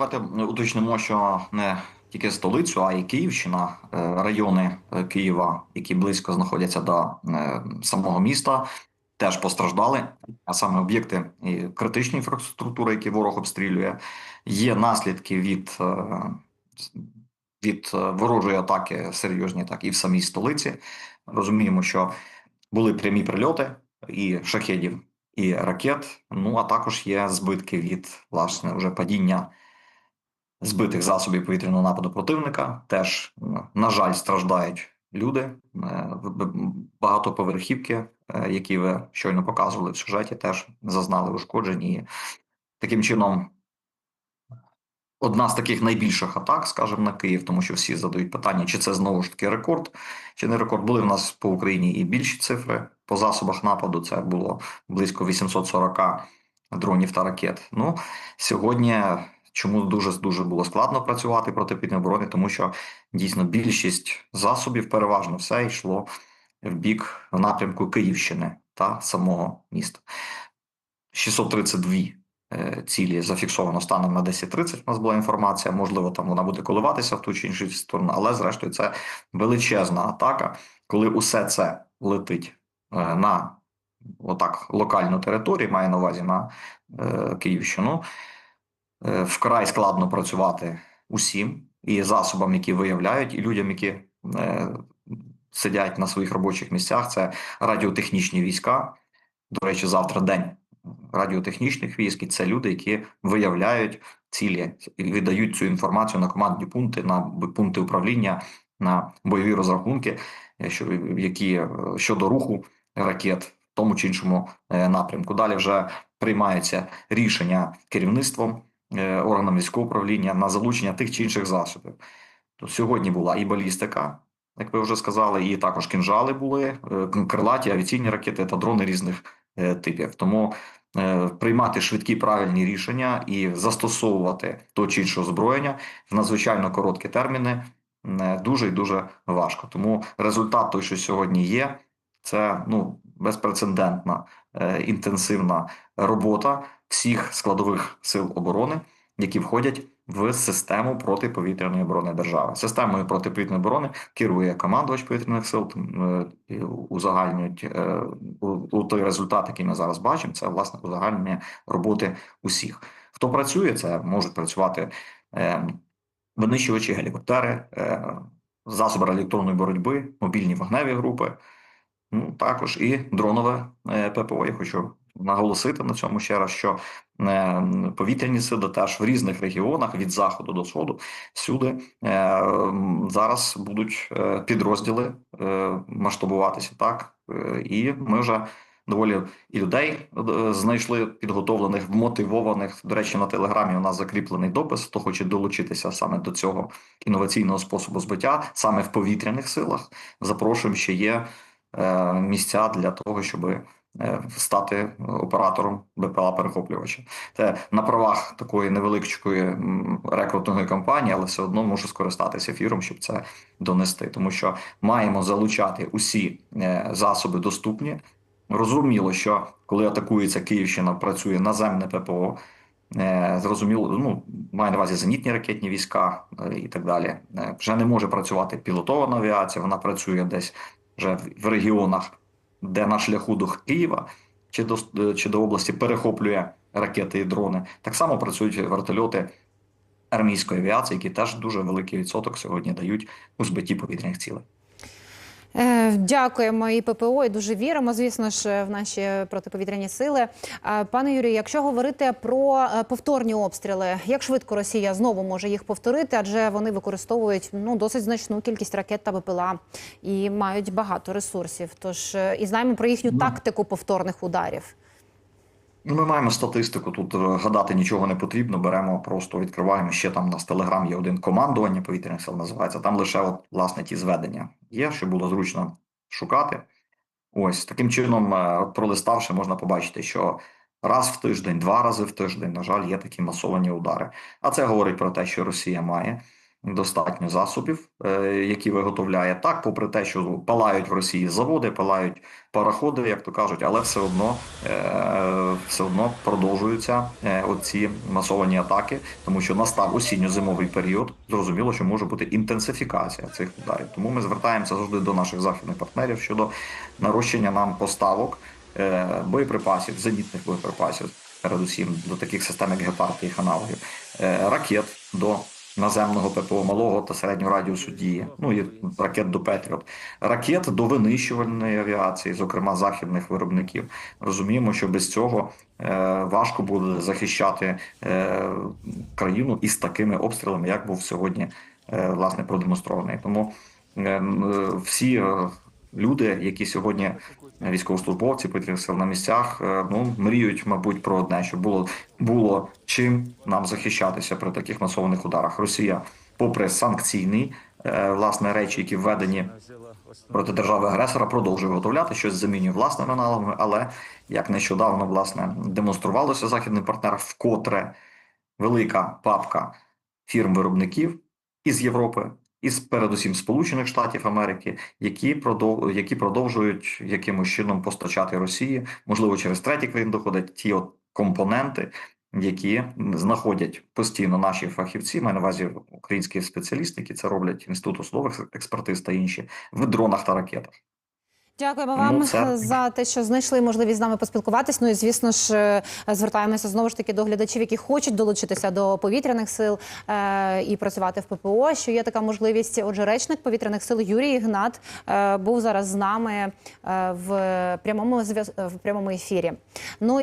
давайте уточнимо, що не тільки столицю, а й Київщина, е, райони е, Києва, які близько знаходяться до е, самого міста, теж постраждали. А саме об'єкти і критичної інфраструктури, які ворог обстрілює, є наслідки від, від ворожої атаки серйозні, так і в самій столиці. Розуміємо, що були прямі прильоти і шахедів, і ракет. Ну а також є збитки від власне вже падіння збитих засобів повітряного нападу противника. Теж, на жаль, страждають люди. Е, Багатоповерхівки, е, які ви щойно показували в сюжеті, теж зазнали ушкоджень. І таким чином, одна з таких найбільших атак, скажімо, на Київ, тому що всі задають питання, чи це знову ж таки рекорд, чи не рекорд. Були в нас по Україні і більші цифри по засобах нападу. Це було близько 840 дронів та ракет. Ну сьогодні чому дуже дуже було складно працювати проти оборони, тому що дійсно більшість засобів, переважно все йшло в бік в напрямку Київщини та самого міста. 632 е, цілі зафіксовано станом на 10.30, У нас була інформація. Можливо, там вона буде коливатися в ту чи іншу сторону, але зрештою це величезна атака, коли усе це летить е, на отак локальну територію, має на увазі на е, Київщину. Е, Вкрай складно працювати усім і засобам, які виявляють, і людям, які е, сидять на своїх робочих місцях. Це радіотехнічні війська. До речі, завтра день радіотехнічних військ, і це люди, які виявляють цілі і віддають цю інформацію на командні пункти, на пункти управління, на бойові розрахунки, е, що які щодо руху ракет в тому чи іншому напрямку. Далі вже приймаються рішення керівництвом органам військового управління на залучення тих чи інших засобів. То сьогодні була і балістика, як ви вже сказали, і також кінжали були, е, крилаті авіаційні ракети та дрони різних е, типів. Тому е, приймати швидкі правильні рішення і застосовувати то чи інше озброєння в надзвичайно короткі терміни е, дуже і дуже важко. Тому результат той, що сьогодні є, це ну безпрецедентна е, інтенсивна робота всіх складових сил оборони, які входять в систему протиповітряної оборони держави. Системою протиповітряної оборони керує командувач повітряних сил. е, Узагальнюють е, у, той результат, який ми зараз бачимо, це власне узагальнення роботи усіх. Хто працює, це можуть працювати винищувачі, гелікоптери, засоби електронної боротьби, мобільні вогневі групи. Ну, також і дронове ППО. Я хочу наголосити на цьому ще раз, що е, повітряні сили теж в різних регіонах від заходу до сходу всюди е, зараз будуть е, підрозділи масштабуватися так. І ми вже доволі і людей знайшли підготовлених, вмотивованих. До речі, на телеграмі у нас закріплений допис. Хто хоче долучитися саме до цього інноваційного способу збиття, саме в повітряних силах. Запрошуємо, ще є місця для того, щоб е, стати оператором БПЛА перехоплювача. Це на правах такої невеличкої рекрутної кампанії, але все одно можу скористатися ефіром, щоб це донести, тому що маємо залучати усі е, засоби доступні. Розуміло, що коли атакується Київщина, працює наземне ППО. Е, Зрозуміло, ну маю на увазі зенітні ракетні війська е, і так далі. Е, Вже не може працювати пілотована авіація. Вона працює десь вже в- регіонах, де на шляху до Києва чи до чи до області перехоплює ракети і дрони. Так само працюють вертольоти армійської авіації, які теж дуже великий відсоток сьогодні дають у збитті повітряних цілей. Е, Дякуємо і ППО, і дуже віримо, звісно ж, в наші протиповітряні сили. Пане Юрію, якщо говорити про е, повторні обстріли, як швидко Росія знову може їх повторити, адже вони використовують ну досить значну кількість ракет та БПЛА і мають багато ресурсів. Тож е, і знаємо про їхню тактику повторних ударів. Ну, Ми маємо статистику. Тут е, гадати нічого не потрібно. Беремо, просто відкриваємо ще там у нас телеграм є один командування повітряних сил називається. Там лише от, власне ті зведення є, щоб було зручно шукати. Ось таким чином, е, от пролиставши, можна побачити, що раз в тиждень, два рази в тиждень, на жаль, є такі масовані удари. А це говорить про те, що Росія має достатньо засобів, е, які виготовляє так, попри те, що палають в Росії заводи, палають пароходи, як то кажуть, але все одно е, все одно продовжуються е, оці масовані атаки, тому що настав осінньо-зимовий період. Зрозуміло, що може бути інтенсифікація цих ударів. Тому ми звертаємося завжди до наших західних партнерів щодо нарощення нам поставок боєприпасів, зенітних боєприпасів, передусім до таких систем, як гепард і аналогів, ракет до наземного ППО малого та середнього радіусу дії, ну і ракет до Петріот, ракет до винищувальної авіації, зокрема західних виробників. Розуміємо, що без цього е, важко буде захищати е, країну із такими обстрілами, як був сьогодні е, власне продемонстрований. Тому всі люди, які сьогодні військовослужбовці повітряних сил на місцях, е, ну мріють, мабуть, про одне, щоб було було чим нам захищатися при таких масованих ударах. Росія, попри санкційні е, власне речі, які введені проти держави агресора, продовжує виготовляти щось замінює власними аналогами, але як нещодавно власне демонструвалося західним партнерам, вкотре велика папка фірм-виробників із Європи, із передусім Сполучених Штатів Америки, які продов... які продовжують якимось чином постачати Росії, можливо, через треті країни доходять ті от компоненти, які знаходять постійно наші фахівці, маю на увазі українські спеціалісти, які це роблять інститут судових експертиз та інші в дронах та ракетах. Дякуємо Ну, вам це- за те, що знайшли можливість з нами поспілкуватись. Ну і звісно ж е, звертаємося знову ж таки до глядачів, які хочуть долучитися до повітряних сил е, і працювати в ППО. Що є така можливість? Отже, речник повітряних сил Юрій Ігнат е, був зараз з нами е, в прямому в прямому ефірі. Ну